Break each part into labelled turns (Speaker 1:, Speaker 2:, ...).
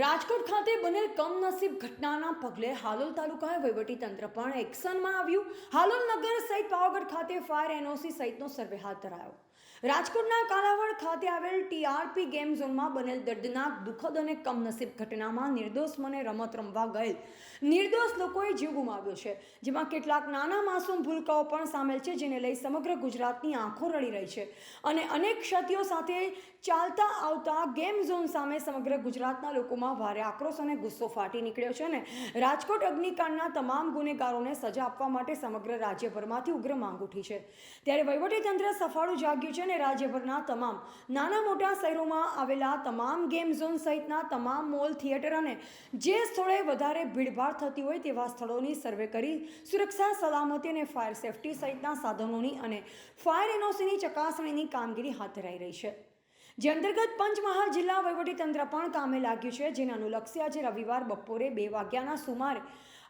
Speaker 1: રાજકોટ ખાતે બનેલ કમનસીબ ઘટનાના પગલે હાલોલ તાલુકા વહીવટીતંત્ર પણ એક્શનમાં આવ્યું. હાલોલ નગર સહિત પાવાગઢ ખાતે ફાયર એનઓસી સહિતનો સર્વે હાથ ધરાયો. રાજકોટના કાલાવડ ખાતે આવેલ ટીઆરપી ગેમ ઝોનમાં બનેલ દર્દનાક, દુઃખદ અને કમનસીબ ઘટનામાં નિર્દોષ મને રમત રમવા ગયેલ. નિર્દોષ લોકોએ જીવ ગુમાવ્યો છે, જેમાં કેટલાક નાના માસૂમ ભૂલકાઓ પણ સામેલ છે, જેને લઈ સમગ્ર ગુજરાતની આંખો રડી રહી છે. અને અનેક ક્ષતિઓ સાથે ચાલતા આવતા ગેમ ઝોન સામે સમગ્ર ગુજરાતના લોકોમાં ભારે આક્રોશ અને ગુસ્સો ફાટી નીકળ્યો છે ને રાજકોટ અગ્નિકાંડના તમામ ગુનેગારોને સજા આપવા માટે સમગ્ર રાજ્યભરમાંથી ઉગ્ર માંગ ઉઠી છે. ત્યારે વહીવટીતંત્ર સફાળું જાગ્યું છે અને રાજ્યભરના તમામ નાના મોટા શહેરોમાં આવેલા તમામ ગેમ ઝોન સહિતના તમામ મોલ, થિયેટર અને જે સ્થળોએ વધારે ભીડભાડ થતી હોય તેવા સ્થળોની સર્વે કરી સુરક્ષા, સલામતી અને ફાયર સેફટી સહિતના સાધનોની અને ફાયર એનઓસીની ચકાસણીની કામગીરી હાથ ધરાઈ રહી છે. જે અંતર્ગત પંચમહાલ જિલ્લા વહીવટીતંત્ર પણ કામે લાગ્યું છે, જેને અનુલક્ષે આજે રવિવાર બપોરે બે વાગ્યાના સુમારે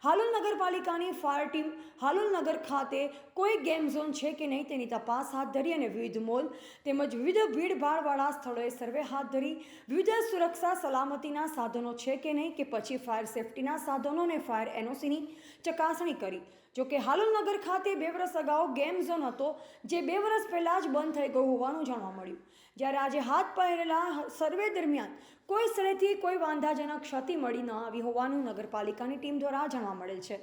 Speaker 1: હાલોલ નગરપાલિકાની ફાયર ટીમ હાલોલ નગર ખાતે કોઈ ગેમ ઝોન છે કે નહીં તેની તપાસ હાથ ધરી અને વિવિધ મોલ તેમજ વિવિધ ભીડભાડવાળા સ્થળોએ સર્વે હાથ ધરી વિવિધ સુરક્ષા સલામતીના સાધનો છે કે નહીં કે પછી ફાયર સેફટીના સાધનો અને ફાયર એનઓસીની ચકાસણી કરી. જોકે હાલોલ નગર ખાતે બે વર્ષ અગાઉ ગેમ ઝોન હતો, જે બે વર્ષ પહેલાં જ બંધ થઈ ગયું હોવાનું જાણવા મળ્યું. જ્યારે આજે હાથ પહેરેલા સર્વે દરમિયાન કોઈ સ્થળેથી કોઈ વાંધાજનક ક્ષતિ મળી ન આવી હોવાનું નગરપાલિકાની ટીમ દ્વારા જાણવા મળેલ છે.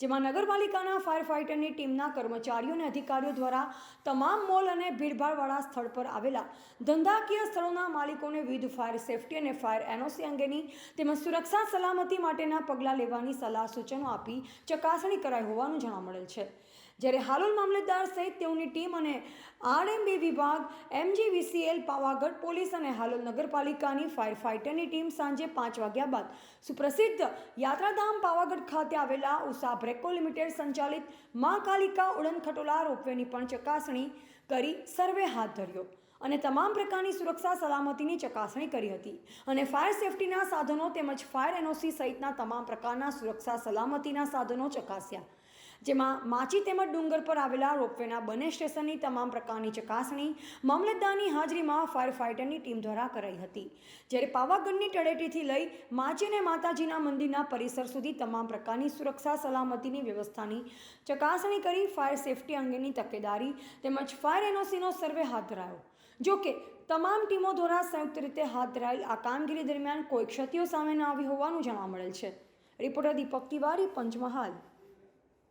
Speaker 1: જેમાં નગરપાલિકાના ફાયર ફાઇટરની ટીમના કર્મચારીઓ અને અધિકારીઓ દ્વારા તમામ મોલ અને ભીડભાડવાળા સ્થળ પર આવેલા ધંધાકીય સ્થળોના માલિકોને વિવિધ ફાયર સેફટી અને ફાયર એનઓસી અંગેની તેમજ સુરક્ષા સલામતી માટેના પગલાં લેવાની સલાહ સૂચનો આપી ચકાસણી કરાઈ હોવાનું જાણવા મળેલ છે. જ્યારે હાલોલ મામલતદાર સહિત તેઓની ટીમ અને આરએમબી વિભાગ, એમજીવીસીએલ, પાવાગઢ પોલીસ અને હાલોલ નગરપાલિકાની ફાયર ફાઇટરની ટીમ સાંજે પાંચ વાગ્યા બાદ સુપ્રસિદ્ધ યાત્રાધામ પાવાગઢ ખાતે આવેલા ઉષા બ્રેકો લિમિટેડ સંચાલિત મા કાલિકા ઉડન ખટોલા રોપવેની પણ ચકાસણી કરી સર્વે હાથ ધર્યો અને તમામ પ્રકારની સુરક્ષા સલામતીની ચકાસણી કરી હતી અને ફાયર સેફટીના સાધનો તેમજ ફાયર એનઓસી સહિતના તમામ પ્રકારના સુરક્ષા સલામતીના સાધનો ચકાસ્યા. જેમાં માચી તેમજ ડુંગર પર આવેલા રોપવેના બંને સ્ટેશનની તમામ પ્રકારની ચકાસણી મામલતદારની હાજરીમાં ફાયર ફાઇટરની ટીમ દ્વારા કરાઈ હતી. જ્યારે પાવાગઢની તળેટીથી લઈ માચી અને માતાજીના મંદિરના પરિસર સુધી તમામ પ્રકારની સુરક્ષા, સલામતીની વ્યવસ્થાની ચકાસણી કરી ફાયર સેફટી અંગેની તકેદારી તેમજ ફાયર એનઓસીનો સર્વે હાથ ધરાયો. જો કે, તમામ ટીમો દ્વારા સંયુક્ત રીતે હાથ ધરાયેલ આ કામગીરી દરમિયાન કોઈ ક્ષતિઓ સામે ન આવી હોવાનું જાણવા મળેલ છે. રિપોર્ટર દીપક તિવારી, પંચમહાલ.